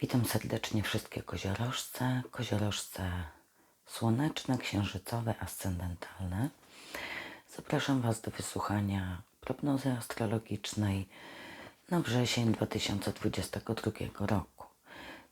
Witam serdecznie wszystkie koziorożce, koziorożce słoneczne, księżycowe, ascendentalne. Zapraszam Was do wysłuchania prognozy astrologicznej na wrzesień 2022 roku.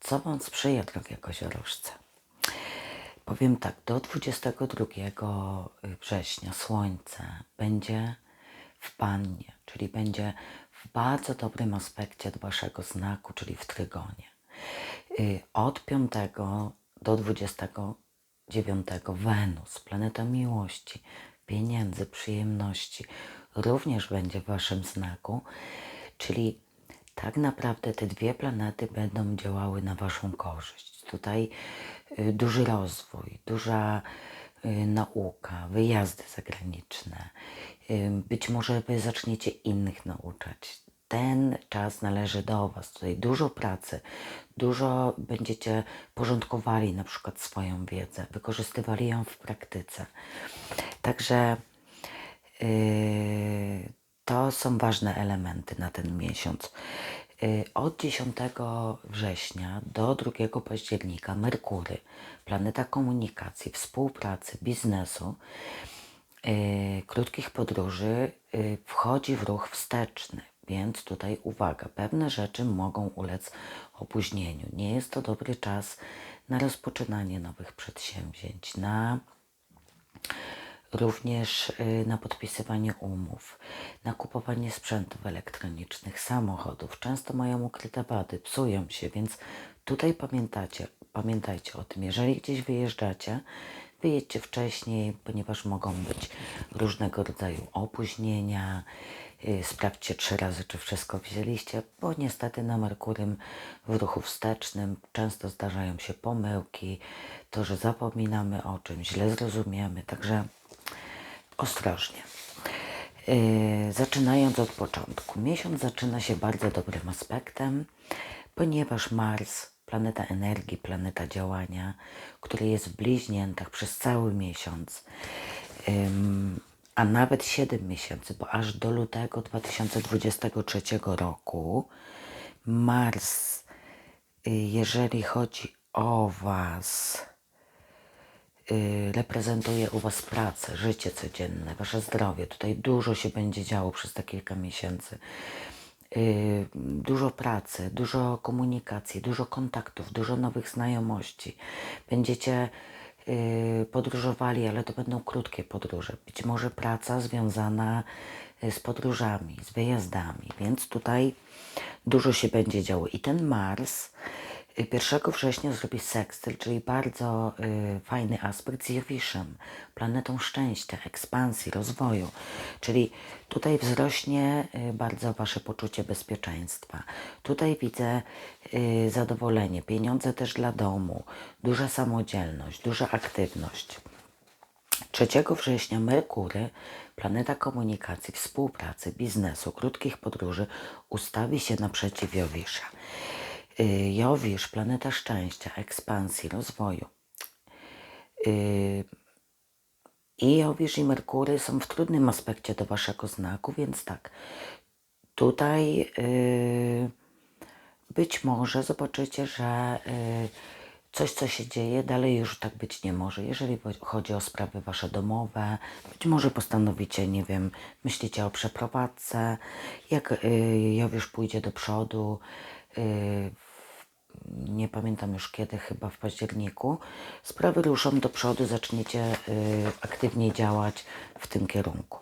Co Wam sprzyja, drogie koziorożce? Powiem tak, do 22 września Słońce będzie w Pannie, czyli będzie w bardzo dobrym aspekcie do Waszego znaku, czyli w Trygonie. Y, Od 5 do 29 Wenus, planeta miłości, pieniędzy, przyjemności, również będzie w Waszym znaku, czyli tak naprawdę te dwie planety będą działały na Waszą korzyść. Tutaj y, duży rozwój, duża y, nauka, wyjazdy zagraniczne. Być może Wy zaczniecie innych nauczać. Ten czas należy do Was. Tutaj dużo pracy, dużo będziecie porządkowali na przykład swoją wiedzę, wykorzystywali ją w praktyce. Także Yy, to są ważne elementy na ten miesiąc. Yy, Od 10 września do 2 października Merkury, planeta komunikacji, współpracy, biznesu, yy, krótkich podróży, yy, wchodzi w ruch wsteczny. Więc tutaj uwaga, pewne rzeczy mogą ulec opóźnieniu. Nie jest to dobry czas na rozpoczynanie nowych przedsięwzięć, na również y, na podpisywanie umów, na kupowanie sprzętów elektronicznych, samochodów. Często mają ukryte wady, psują się, więc tutaj pamiętacie, pamiętajcie o tym. Jeżeli gdzieś wyjeżdżacie, wyjedźcie wcześniej, ponieważ mogą być różnego rodzaju opóźnienia. Y, Sprawdźcie trzy razy, czy wszystko wzięliście, bo niestety na Merkurym w ruchu wstecznym często zdarzają się pomyłki, to, że zapominamy o czymś, źle zrozumiemy, także ostrożnie. Yy, zaczynając od początku. Miesiąc zaczyna się bardzo dobrym aspektem, ponieważ Mars, planeta energii, planeta działania, który jest w bliźniętach przez cały miesiąc, a nawet 7 miesięcy, bo aż do lutego 2023 roku Mars, y, jeżeli chodzi o Was, y, reprezentuje u Was pracę, życie codzienne, Wasze zdrowie. Tutaj dużo się będzie działo przez te kilka miesięcy. Y, Dużo pracy, dużo komunikacji, dużo kontaktów, dużo nowych znajomości. Będziecie podróżowali, ale to będą krótkie podróże. Być może praca związana y, z podróżami, z wyjazdami, więc tutaj dużo się będzie działo. I ten Mars y, 1 września zrobi sekstyl, czyli bardzo y, fajny aspekt z Jowiszem, planetą szczęścia, ekspansji, rozwoju. Czyli tutaj wzrośnie y, bardzo Wasze poczucie bezpieczeństwa. Tutaj widzę y, zadowolenie, pieniądze też dla domu, duża samodzielność, duża aktywność. 3 września Merkury, planeta komunikacji, współpracy, biznesu, krótkich podróży, ustawi się naprzeciw Jowisza. Y, Jowisz, planeta szczęścia, ekspansji, rozwoju. Y, I Jowisz i Merkury są w trudnym aspekcie do Waszego znaku, więc tak, tutaj y, być może zobaczycie, że coś, co się dzieje, dalej już tak być nie może. Jeżeli chodzi o sprawy wasze domowe, być może postanowicie, nie wiem, myślicie o przeprowadzce, jak Jowisz pójdzie do przodu, nie pamiętam już kiedy, chyba w październiku, sprawy ruszą do przodu, zaczniecie y, aktywnie działać w tym kierunku.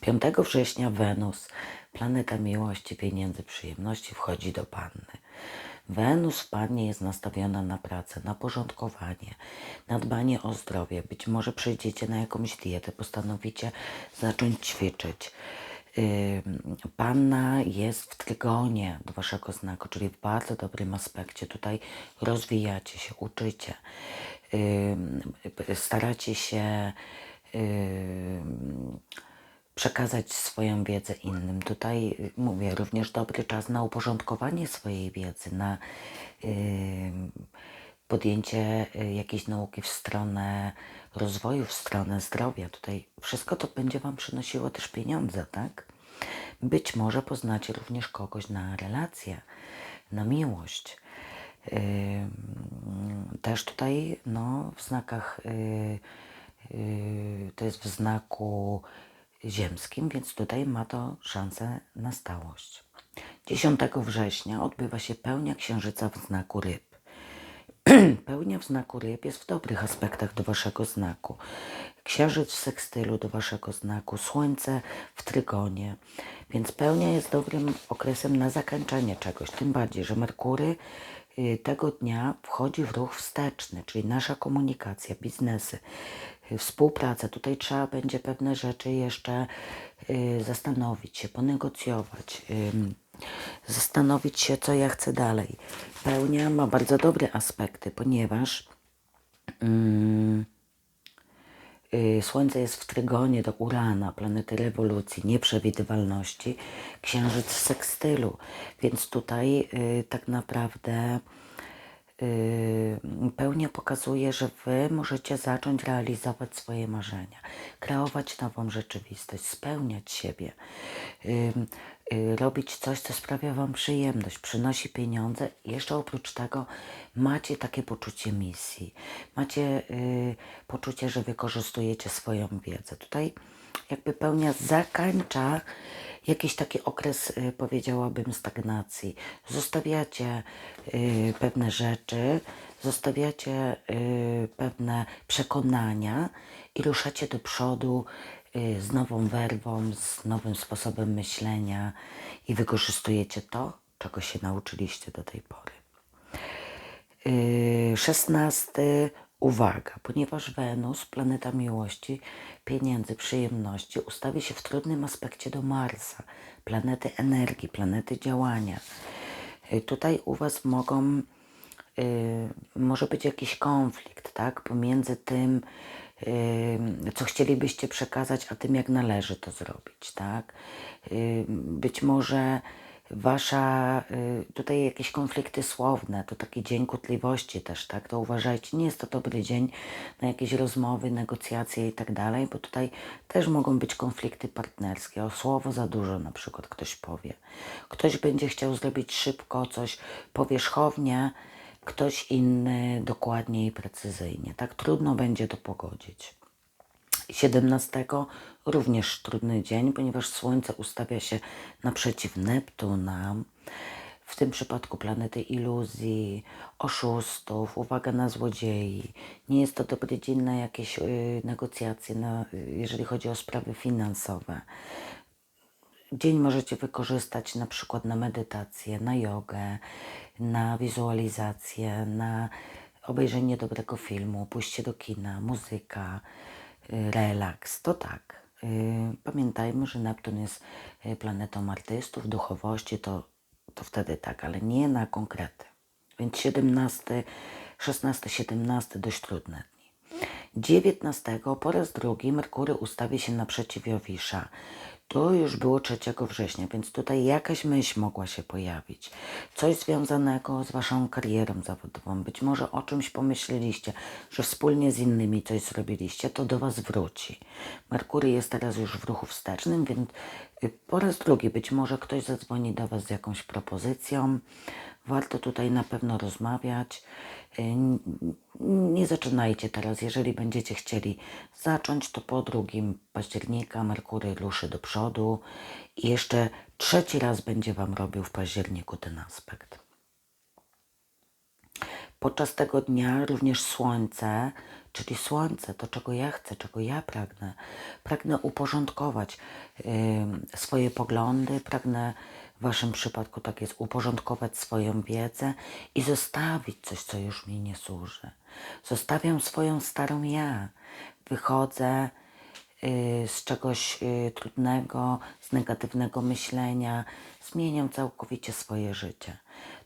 5 września Wenus, planeta miłości, pieniędzy, przyjemności, wchodzi do Panny. Wenus w Pannie jest nastawiona na pracę, na porządkowanie, na dbanie o zdrowie. Być może przejdziecie na jakąś dietę, postanowicie zacząć ćwiczyć. Panna jest w trygonie do waszego znaku, czyli w bardzo dobrym aspekcie. Tutaj rozwijacie się, uczycie, staracie się przekazać swoją wiedzę innym. Tutaj y, mówię, również dobry czas na uporządkowanie swojej wiedzy, na podjęcie y, jakiejś nauki w stronę rozwoju, w stronę zdrowia. Tutaj wszystko to będzie Wam przynosiło też pieniądze, tak? Być może poznacie również kogoś na relację. na miłość. Też tutaj no, w znakach, y, y, to jest w znaku ziemskim, więc tutaj ma to szansę na stałość. 10 września odbywa się pełnia księżyca w znaku ryb. Pełnia w znaku ryb jest w dobrych aspektach do waszego znaku. Księżyc w sekstylu do waszego znaku, słońce w trygonie. Więc pełnia jest dobrym okresem na zakończenie czegoś. Tym bardziej, że Merkury y, tego dnia wchodzi w ruch wsteczny, czyli nasza komunikacja, biznesy, y, współpraca. Tutaj trzeba będzie pewne rzeczy jeszcze y, zastanowić się, ponegocjować. Zastanowić się, co ja chcę dalej. Pełnia ma bardzo dobre aspekty, ponieważ mm, y, Słońce jest w trygonie do Urana, planety rewolucji, nieprzewidywalności, księżyc w sekstylu, więc tutaj y, tak naprawdę y, pełnia pokazuje, że Wy możecie zacząć realizować swoje marzenia, kreować nową rzeczywistość, spełniać siebie, ym, y, robić coś, co sprawia Wam przyjemność, przynosi pieniądze. Jeszcze oprócz tego macie takie poczucie misji, macie y, poczucie, że wykorzystujecie swoją wiedzę. Tutaj jakby pełnia zakończa jakiś taki okres, y, powiedziałabym, stagnacji. Zostawiacie y, pewne rzeczy, zostawiacie y, pewne przekonania i ruszacie do przodu y, z nową werwą, z nowym sposobem myślenia i wykorzystujecie to, czego się nauczyliście do tej pory. Yy, 16. Uwaga, ponieważ Wenus, planeta miłości, pieniędzy, przyjemności, ustawi się w trudnym aspekcie do Marsa, planety energii, planety działania. Yy, Tutaj u Was mogą, może być jakiś konflikt, tak, pomiędzy tym, co chcielibyście przekazać, a tym, jak należy to zrobić, tak. Być może wasza, y, tutaj jakieś konflikty słowne, to taki dzień kłótliwości też, tak, to uważajcie, nie jest to dobry dzień na jakieś rozmowy, negocjacje i tak dalej, bo tutaj też mogą być konflikty partnerskie, o słowo za dużo na przykład ktoś powie. Ktoś będzie chciał zrobić szybko coś powierzchownie, ktoś inny dokładnie i precyzyjnie, tak, trudno będzie to pogodzić. 17 również trudny dzień, ponieważ Słońce ustawia się naprzeciw Neptuna. W tym przypadku planety iluzji, oszustów, uwaga na złodziei. Nie jest to dobry dzień na jakieś y, negocjacje, na, jeżeli chodzi o sprawy finansowe. Dzień możecie wykorzystać na przykład na medytację, na jogę, na wizualizację, na obejrzenie dobrego filmu, pójście do kina, muzyka, y, relaks. To tak. Y, Pamiętajmy, że Neptun jest y, planetą artystów, duchowości, to, to wtedy tak, ale nie na konkrety. Więc 17, 16, 17 dość trudne dni. 19 po raz drugi Merkury ustawi się naprzeciw Jowisza. To już było 3 września, więc tutaj jakaś myśl mogła się pojawić. Coś związanego z Waszą karierą zawodową. Być może o czymś pomyśleliście, że wspólnie z innymi coś zrobiliście, to do Was wróci. Merkury jest teraz już w ruchu wstecznym, więc y, po raz drugi być może ktoś zadzwoni do Was z jakąś propozycją. Warto tutaj na pewno rozmawiać. N- Nie zaczynajcie teraz. Jeżeli będziecie chcieli zacząć, to po drugim października Merkury ruszy do przodu i jeszcze trzeci raz będzie Wam robił w październiku ten aspekt. Podczas tego dnia również słońce, czyli słońce, to czego ja chcę, czego ja pragnę. Pragnę uporządkować swoje poglądy, pragnę w Waszym przypadku tak jest, uporządkować swoją wiedzę i zostawić coś, co już mi nie służy. Zostawiam swoją starą ja. Wychodzę y, z czegoś y, trudnego, z negatywnego myślenia, zmieniam całkowicie swoje życie.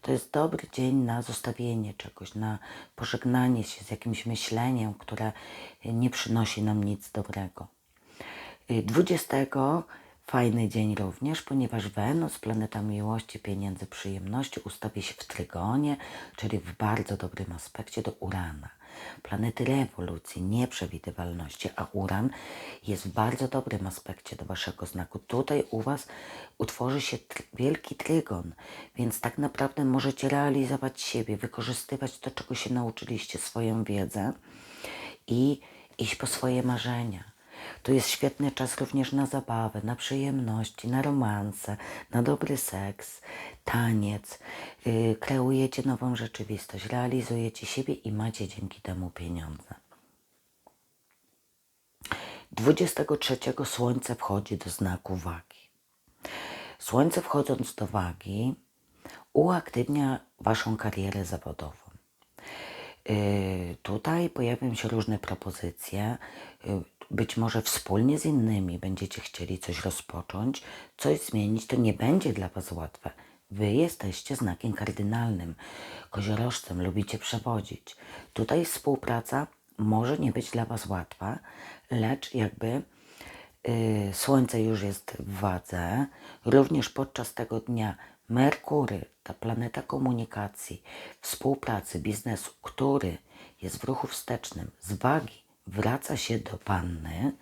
To jest dobry dzień na zostawienie czegoś, na pożegnanie się z jakimś myśleniem, które y, nie przynosi nam nic dobrego. Y, 20 Fajny dzień również, ponieważ Wenus, planeta miłości, pieniędzy, przyjemności, ustawi się w trygonie, czyli w bardzo dobrym aspekcie do Urana. Planety rewolucji, nieprzewidywalności, a Uran jest w bardzo dobrym aspekcie do Waszego znaku. Tutaj u Was utworzy się tr- wielki trygon, więc tak naprawdę możecie realizować siebie, wykorzystywać to, czego się nauczyliście, swoją wiedzę i iść po swoje marzenia. To jest świetny czas również na zabawę, na przyjemności, na romanse, na dobry seks, taniec. Yy, kreujecie nową rzeczywistość, realizujecie siebie i macie dzięki temu pieniądze. 23 Słońce wchodzi do znaku wagi. Słońce wchodząc do wagi uaktywnia Waszą karierę zawodową. Yy, Tutaj pojawią się różne propozycje. Yy, Być może wspólnie z innymi będziecie chcieli coś rozpocząć, coś zmienić. To nie będzie dla Was łatwe. Wy jesteście znakiem kardynalnym, koziorożcem, lubicie przewodzić. Tutaj współpraca może nie być dla Was łatwa, lecz jakby Y, Słońce już jest w wadze. Również podczas tego dnia Merkury, ta planeta komunikacji, współpracy, biznesu, który jest w ruchu wstecznym z wagi, wraca się do panny.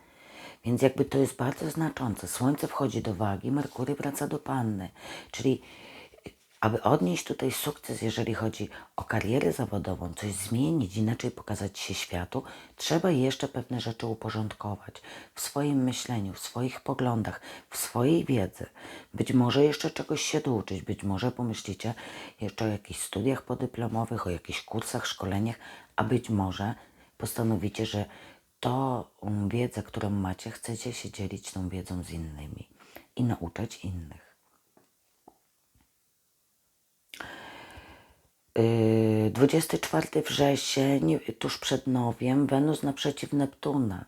Więc jakby to jest bardzo znaczące. Słońce wchodzi do wagi, Merkury wraca do panny. Czyli aby odnieść tutaj sukces, jeżeli chodzi o karierę zawodową, coś zmienić, inaczej pokazać się światu, trzeba jeszcze pewne rzeczy uporządkować w swoim myśleniu, w swoich poglądach, w swojej wiedzy. Być może jeszcze czegoś się douczyć, być może pomyślicie jeszcze o jakichś studiach podyplomowych, o jakichś kursach, szkoleniach, a być może postanowicie, że um, wiedzę, którą macie, chcecie się dzielić tą wiedzą z innymi i nauczać innych. Yy, 24 wrzesień, tuż przed nowiem, Wenus naprzeciw Neptuna.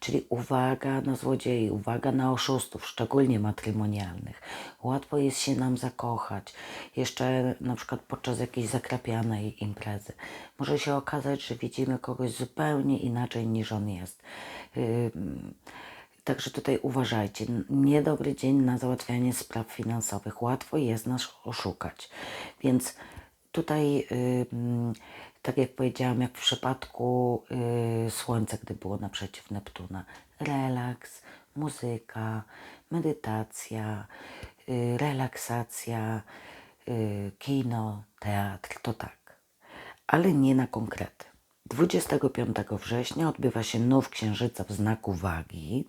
Czyli uwaga na złodziei, uwaga na oszustów, szczególnie matrymonialnych. Łatwo jest się nam zakochać, jeszcze na przykład podczas jakiejś zakrapianej imprezy. Może się okazać, że widzimy kogoś zupełnie inaczej niż on jest. Także tutaj uważajcie, niedobry dzień na załatwianie spraw finansowych. Łatwo jest nas oszukać. Więc tutaj, tak jak powiedziałam, jak w przypadku y, Słońca, gdy było naprzeciw Neptuna, relaks, muzyka, medytacja, y, relaksacja, y, kino, teatr, to tak. Ale nie na konkrety. 25 września odbywa się nów księżyca w znaku wagi.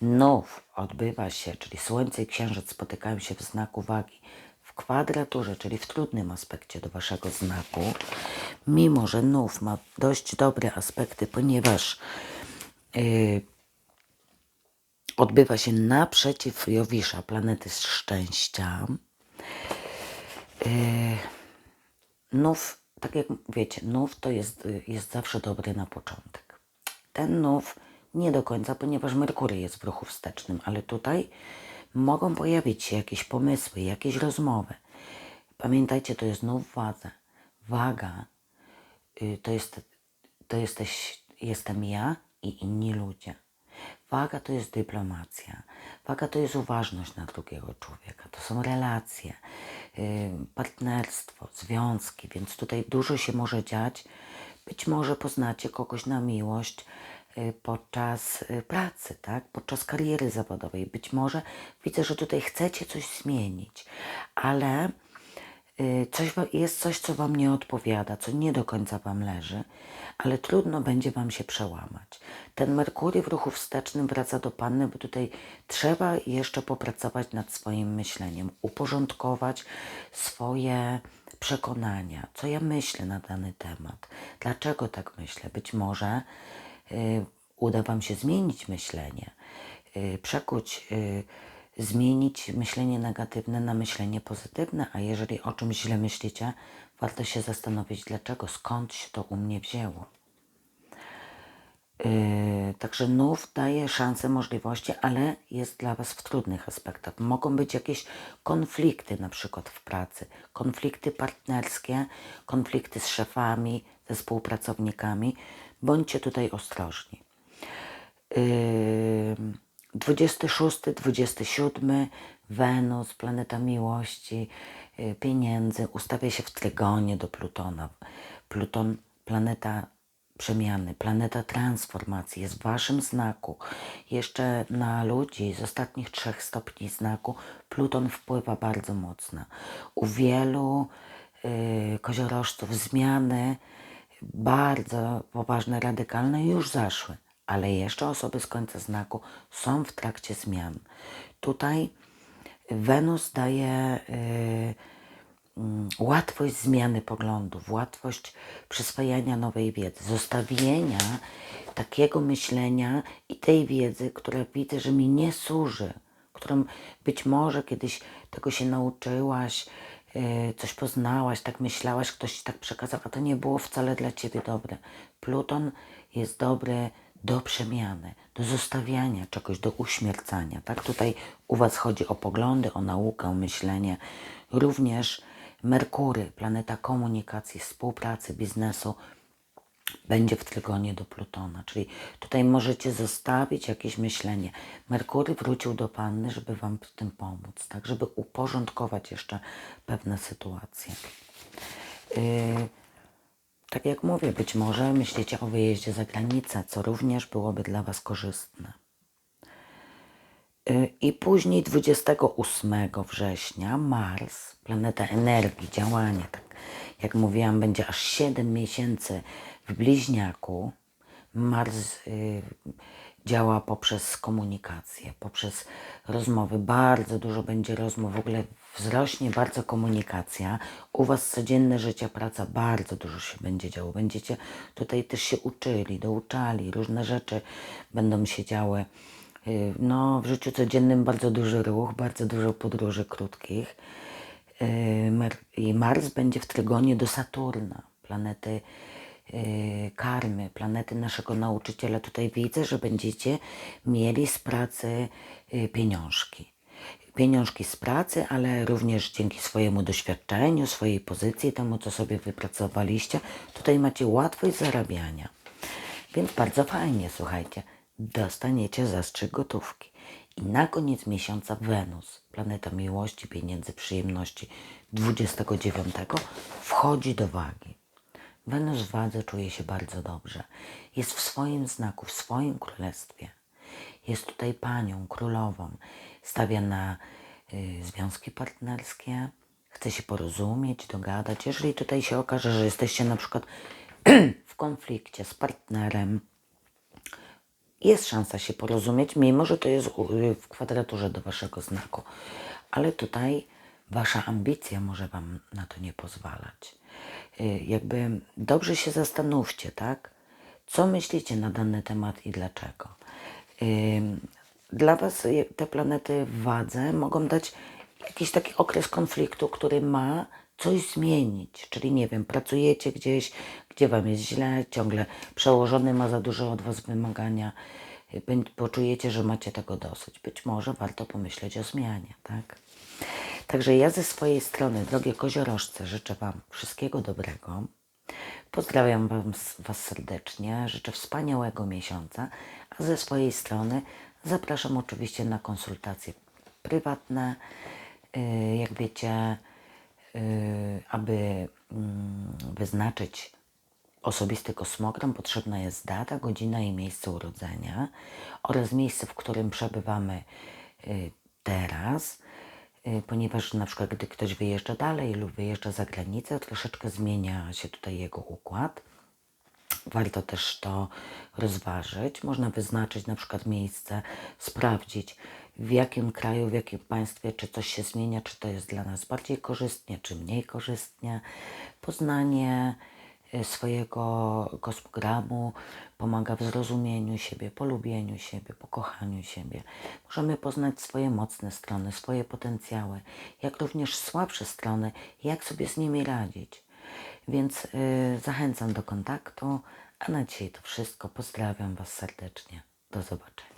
Nów odbywa się, czyli Słońce i Księżyc spotykają się w znaku wagi kwadraturze, czyli w trudnym aspekcie do Waszego znaku, mimo że nów ma dość dobre aspekty, ponieważ yy, odbywa się naprzeciw Jowisza, planety szczęścia. Yy, nów, tak jak wiecie, nów to jest, y, jest zawsze dobry na początek. Ten nów nie do końca, ponieważ Merkury jest w ruchu wstecznym, ale tutaj mogą pojawić się jakieś pomysły, jakieś rozmowy. Pamiętajcie, to jest nów wadze. Waga y, to, jest, to jesteś, jestem ja i inni ludzie. Waga to jest dyplomacja. Waga to jest uważność na drugiego człowieka. To są relacje, y, partnerstwo, związki, więc tutaj dużo się może dziać. Być może poznacie kogoś na miłość podczas y, pracy, tak? podczas kariery zawodowej. Być może widzę, że tutaj chcecie coś zmienić, ale y, coś, jest coś, co Wam nie odpowiada, co nie do końca Wam leży, ale trudno będzie Wam się przełamać. Ten Merkury w ruchu wstecznym wraca do Panny, bo tutaj trzeba jeszcze popracować nad swoim myśleniem, uporządkować swoje przekonania, co ja myślę na dany temat, dlaczego tak myślę. Być może y, uda Wam się zmienić myślenie, y, przekuć, y, zmienić myślenie negatywne na myślenie pozytywne, a jeżeli o czymś źle myślicie, warto się zastanowić dlaczego, skąd się to u mnie wzięło. Yy, także nów daje szanse, możliwości, ale jest dla Was w trudnych aspektach. Mogą być jakieś konflikty, na przykład w pracy, konflikty partnerskie, konflikty z szefami, ze współpracownikami. Bądźcie tutaj ostrożni. Yy, 26, 27 Wenus, planeta miłości, y, pieniędzy, ustawia się w trygonie do Plutona. Pluton, planeta przemiany, planeta transformacji jest w waszym znaku. Jeszcze na ludzi z ostatnich trzech stopni znaku Pluton wpływa bardzo mocno. U wielu yy, koziorożców zmiany bardzo poważne, radykalne już zaszły, ale jeszcze osoby z końca znaku są w trakcie zmian. Tutaj Wenus daje y, mm, łatwość zmiany poglądów, łatwość przyswajania nowej wiedzy, zostawienia takiego myślenia i tej wiedzy, która widzę, że mi nie służy, którą być może kiedyś tego się nauczyłaś, y, coś poznałaś, tak myślałaś, ktoś ci tak przekazał, a to nie było wcale dla ciebie dobre. Pluton jest dobry do przemiany, do zostawiania czegoś, do uśmiercania. Tak tutaj u Was chodzi o poglądy, o naukę, o myślenie. Również Merkury, planeta komunikacji, współpracy, biznesu, będzie w trygonie do Plutona. Czyli tutaj możecie zostawić jakieś myślenie. Merkury wrócił do Panny, żeby Wam w tym pomóc, tak, żeby uporządkować jeszcze pewne sytuacje. Yy, tak jak mówię, być może myślicie o wyjeździe za granicę, co również byłoby dla Was korzystne. Y, I później 28 września Mars, planeta energii, działania, tak jak mówiłam, będzie aż 7 miesięcy w bliźniaku. Mars y, działa poprzez komunikację, poprzez rozmowy. Bardzo dużo będzie rozmów, w ogóle wzrośnie bardzo komunikacja. U Was codzienne życie, praca, bardzo dużo się będzie działo. Będziecie tutaj też się uczyli, douczali, różne rzeczy będą się działy. Y, No, w życiu codziennym bardzo duży ruch, bardzo dużo podróży krótkich. Y, Mars będzie w trygonie do Saturna, planety karmy, planety naszego nauczyciela. Tutaj widzę, że będziecie mieli z pracy y, pieniążki. Pieniążki z pracy, ale również dzięki swojemu doświadczeniu, swojej pozycji, temu co sobie wypracowaliście, tutaj macie łatwość zarabiania. Więc bardzo fajnie, słuchajcie, dostaniecie zastrzyk gotówki. I na koniec miesiąca Wenus, planeta miłości, pieniędzy, przyjemności, 29 wchodzi do wagi. Wenus w wadze czuje się bardzo dobrze. Jest w swoim znaku, w swoim królestwie. Jest tutaj panią, królową. Stawia na y, związki partnerskie, chce się porozumieć, dogadać. Jeżeli tutaj się okaże, że jesteście na przykład w konflikcie z partnerem, jest szansa się porozumieć, mimo że to jest u- w kwadraturze do waszego znaku. Ale tutaj wasza ambicja może wam na to nie pozwalać. Y, Jakby dobrze się zastanówcie, tak? Co myślicie na dany temat i dlaczego? Ym, Dla was y, te planety w wadze mogą dać jakiś taki okres konfliktu, który ma coś zmienić. Czyli nie wiem, pracujecie gdzieś, gdzie wam jest źle, ciągle przełożony ma za dużo od was wymagania, y, poczujecie, że macie tego dosyć. Być może warto pomyśleć o zmianie, tak? Także ja ze swojej strony, drogie koziorożce, życzę Wam wszystkiego dobrego. Pozdrawiam wam, Was serdecznie, życzę wspaniałego miesiąca, a ze swojej strony zapraszam oczywiście na konsultacje prywatne. Yy, Jak wiecie, yy, aby mm, wyznaczyć osobisty kosmogram potrzebna jest data, godzina i miejsce urodzenia oraz miejsce, w którym przebywamy y, teraz, y, ponieważ na przykład gdy ktoś wyjeżdża dalej lub wyjeżdża za granicę, troszeczkę zmienia się tutaj jego układ. Warto też to rozważyć. Można wyznaczyć na przykład miejsce, sprawdzić w jakim kraju, w jakim państwie, czy coś się zmienia, czy to jest dla nas bardziej korzystnie, czy mniej korzystnie. Poznanie y, swojego kosmogramu pomaga w zrozumieniu siebie, polubieniu siebie, pokochaniu siebie. Możemy poznać swoje mocne strony, swoje potencjały, jak również słabsze strony, jak sobie z nimi radzić. Więc y, zachęcam do kontaktu, a na dzisiaj to wszystko. Pozdrawiam Was serdecznie. Do zobaczenia.